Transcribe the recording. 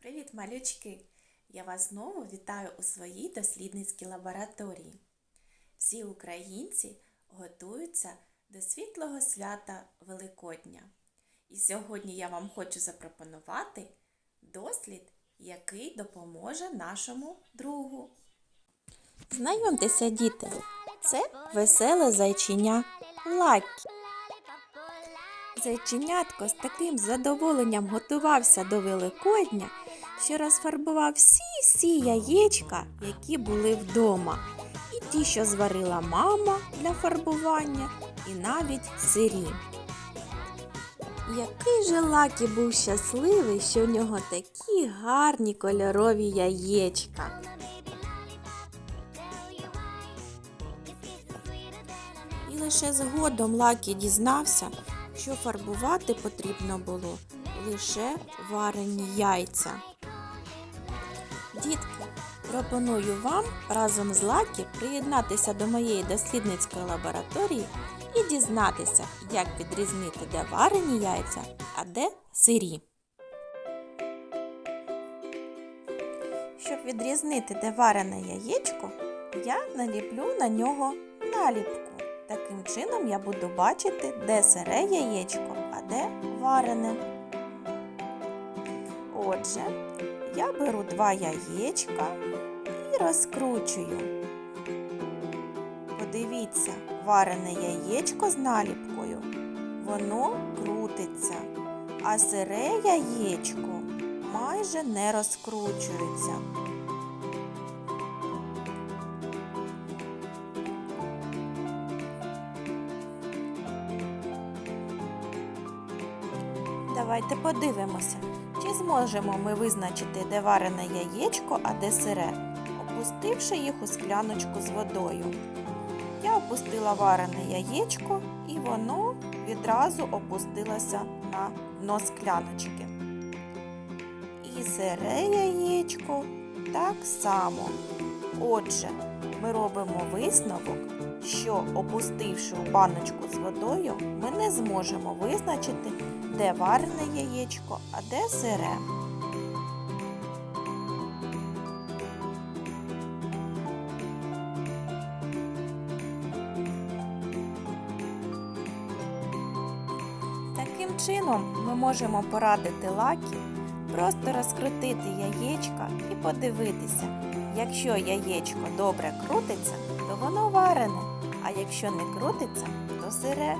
Привіт, малючки! Я вас знову вітаю у своїй дослідницькій лабораторії. Всі українці готуються до світлого свята Великодня. І сьогодні я вам хочу запропонувати дослід, який допоможе нашому другу. Знайомтеся, діти, це веселе зайчиня Лакі. Зайченятко з таким задоволенням готувався до Великодня, що розфарбував всі-всі яєчка, які були вдома, і ті, що зварила мама для фарбування, і навіть сирі. Який же Лакі був щасливий, що в нього такі гарні кольорові яєчка. І лише згодом Лакі дізнався, що фарбувати потрібно було лише варені яйця. Дітки, пропоную вам разом з Лакі приєднатися до моєї дослідницької лабораторії і дізнатися, як відрізнити, де варені яйця, а де сирі. Щоб відрізнити, де варене яєчко, я наліплю на нього наліпку. Таким чином я буду бачити, де сире яєчко, а де варене. Отже, я беру два яєчка і розкручую. Подивіться, варене яєчко з наліпкою, воно крутиться, а сире яєчко майже не розкручується. Давайте подивимося, чи зможемо ми визначити, де варене яєчко, а де сире, опустивши їх у скляночку з водою. Я опустила варене яєчко і воно відразу опустилося на дно скляночки. І сире яєчко так само. Отже, ми робимо висновок, що опустивши у баночку з водою, ми не зможемо визначити, де варене яєчко, а де сире. Таким чином ми можемо порадити лакі просто розкрутити яєчко і подивитися. Якщо яєчко добре крутиться, то воно варене, а якщо не крутиться, то сире.